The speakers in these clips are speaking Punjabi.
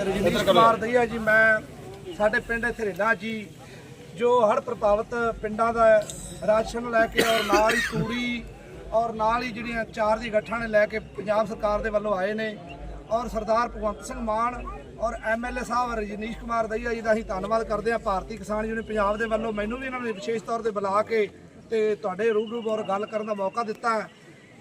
ਰਜਨੀਸ਼ ਕੁਮਾਰ ਦਈਆ ਜੀ ਮੈਂ ਸਾਡੇ ਪਿੰਡ ਥਰੇਲਾ ਜੀ ਜੋ ਹੜ੍ਹ ਪ੍ਰਭਾਵਿਤ ਪਿੰਡਾਂ ਦਾ ਰਾਸ਼ਨ ਲੈ ਕੇ ਔਰ ਨਾਲ ਹੀ ਤੂੜੀ ਔਰ ਨਾਲ ਹੀ ਜਿਹੜੀਆਂ ਚਾਰ ਦੀ ਗੱਠਾਂ ਨੇ ਲੈ ਕੇ ਪੰਜਾਬ ਸਰਕਾਰ ਦੇ ਵੱਲੋਂ ਆਏ ਨੇ। ਔਰ ਸਰਦਾਰ ਭਗਵੰਤ ਸਿੰਘ ਮਾਨ ਔਰ ਐਮਐਲਏ ਸਾਹਿਬ ਰਜਨੀਸ਼ ਕੁਮਾਰ ਦਈਆ ਜੀ ਦਾ ਅਸੀਂ ਧੰਨਵਾਦ ਕਰਦੇ ਹਾਂ। ਭਾਰਤੀ ਕਿਸਾਨ ਯੂਨੀਅਨ ਪੰਜਾਬ ਦੇ ਵੱਲੋਂ ਮੈਨੂੰ ਵੀ ਇਹਨਾਂ ਨੇ ਵਿਸ਼ੇਸ਼ ਤੌਰ ਤੇ ਬੁਲਾ ਕੇ ਤੇ ਤੁਹਾਡੇ ਰੂਬਰੂ ਔਰ ਗੱਲ ਕਰਨ ਦਾ ਮੌਕਾ ਦਿੱਤਾ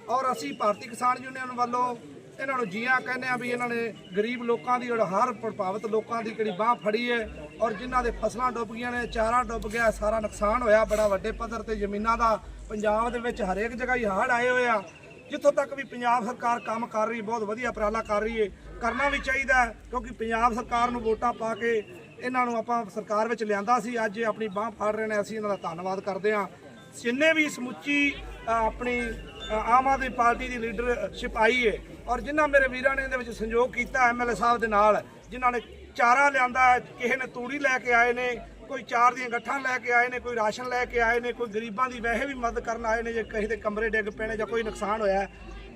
ਔਰ ਅਸੀਂ ਭਾਰਤੀ ਕਿਸਾਨ ਯੂਨੀਅਨ ਵੱਲੋਂ ਇਹਨਾਂ ਨੂੰ ਜੀਆਂ ਕਹਿੰਦੇ ਆ ਵੀ ਇਹਨਾਂ ਨੇ ਗਰੀਬ ਲੋਕਾਂ ਦੀ ਔਰ ਹਰ ਪ੍ਰਭਾਵਿਤ ਲੋਕਾਂ ਦੀ ਕਿਹੜੀ ਬਾਹ ਫੜੀ ਹੈ ਔਰ ਜਿਨ੍ਹਾਂ ਦੇ ਫਸਲਾਂ ਡੁੱਬ ਗਈਆਂ ਨੇ, ਚਾਰਾ ਡੁੱਬ ਗਿਆ, ਸਾਰਾ ਨੁਕਸਾਨ ਹੋਇਆ ਬੜਾ ਵੱਡੇ ਪੱਧਰ ਤੇ ਜ਼ਮੀਨਾਂ ਦਾ। ਪੰਜਾਬ ਦੇ ਵਿੱਚ ਹਰੇਕ ਜਗ੍ਹਾ ਹੀ ਹੜ੍ਹ ਆਏ ਹੋਏ ਆ। ਜਿੱਥੋਂ ਤੱਕ ਵੀ ਪੰਜਾਬ ਸਰਕਾਰ ਕੰਮ ਕਰ ਰਹੀ, ਬਹੁਤ ਵਧੀਆ ਉਪਰਾਲਾ ਕਰ ਰਹੀ ਹੈ ਕਰਨਾ ਵੀ ਚਾਹੀਦਾ ਕਿਉਂਕਿ ਪੰਜਾਬ ਸਰਕਾਰ ਨੂੰ ਵੋਟਾਂ ਪਾ ਕੇ ਇਹਨਾਂ ਨੂੰ ਆਪਾਂ ਸਰਕਾਰ ਵਿੱਚ ਲਿਆਂਦਾ ਸੀ, ਅੱਜ ਆਪਣੀ ਬਾਹ ਫੜ ਰਹੇ ਨੇ, ਅਸੀਂ ਇਹਨਾਂ ਦਾ ਧੰਨਵਾਦ ਕਰਦੇ ਹਾਂ। ਜਿੰਨੇ ਵੀ ਸਮੁੱਚੀ ਆਪਣੀ ਆਮ ਆਦਮੀ ਪਾਰਟੀ ਦੀ ਲੀਡਰਸ਼ਿਪ ਆਈ ਹੈ ਔਰ ਜਿਨ੍ਹਾਂ ਮੇਰੇ ਵੀਰਾਂ ਨੇ ਇਹਦੇ ਵਿੱਚ ਸੰਯੋਗ ਕੀਤਾ ਐਮਐਲਏ ਸਾਹਿਬ ਦੇ ਨਾਲ, ਜਿਨ੍ਹਾਂ ਨੇ ਚਾਰਾ ਲਿਆਂਦਾ, ਕਿਸੇ ਨੇ ਤੂੜੀ ਲੈ ਕੇ ਆਏ ਨੇ, ਕੋਈ ਚਾਰ ਦੀਆਂ ਗੱਠਾਂ ਲੈ ਕੇ ਆਏ ਨੇ, ਕੋਈ ਰਾਸ਼ਨ ਲੈ ਕੇ ਆਏ ਨੇ, ਕੋਈ ਗਰੀਬਾਂ ਦੀ ਵੈਸੇ ਵੀ ਮਦਦ ਕਰਨ ਆਏ ਨੇ, ਜੇ ਕਿਸੇ ਦੇ ਕਮਰੇ ਡਿੱਗ ਪਏ ਨੇ ਜਾਂ ਕੋਈ ਨੁਕਸਾਨ ਹੋਇਆ ਹੈ।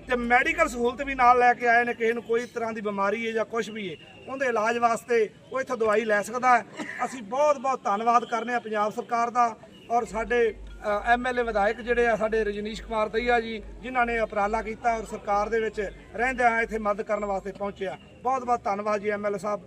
ਤੇ ਮੈਡੀਕਲ ਸਹੂਲਤ ਵੀ ਨਾਲ ਲੈ ਕੇ ਆਏ ਨੇ, ਕਿਸੇ ਨੂੰ ਕੋਈ ਤਰ੍ਹਾਂ ਦੀ ਬਿਮਾਰੀ ਹੈ ਜਾਂ ਕੁਝ ਵੀ ਹੈ ਉਹਦੇ ਇਲਾਜ ਵਾਸਤੇ ਉਹ ਇੱਥੋਂ ਦਵਾਈ ਲੈ ਸਕਦਾ ਅਸੀਂ ਬਹੁਤ ਬਹੁਤ ਧੰਨਵਾਦ ਕਰਨੇ ਆ ਪੰਜਾਬ ਸਰਕਾਰ ਦਾ ਔਰ ਸਾਡੇ ਐਮਐਲਏ ਵਿਧਾਇਕ ਜਿਹੜੇ ਆ ਸਾਡੇ ਰਜਨੀਸ਼ ਕੁਮਾਰ ਦਈਆ ਜੀ, ਜਿਨ੍ਹਾਂ ਨੇ ਉਪਰਾਲਾ ਕੀਤਾ ਔਰ ਸਰਕਾਰ ਦੇ ਵਿੱਚ ਰਹਿੰਦਿਆਂ ਇੱਥੇ ਮਦਦ ਕਰਨ ਵਾਸਤੇ ਪਹੁੰਚਿਆ। ਬਹੁਤ ਬਹੁਤ ਧੰਨਵਾਦ ਜੀ ਐਮਐਲਏ ਸਾਹਿਬ।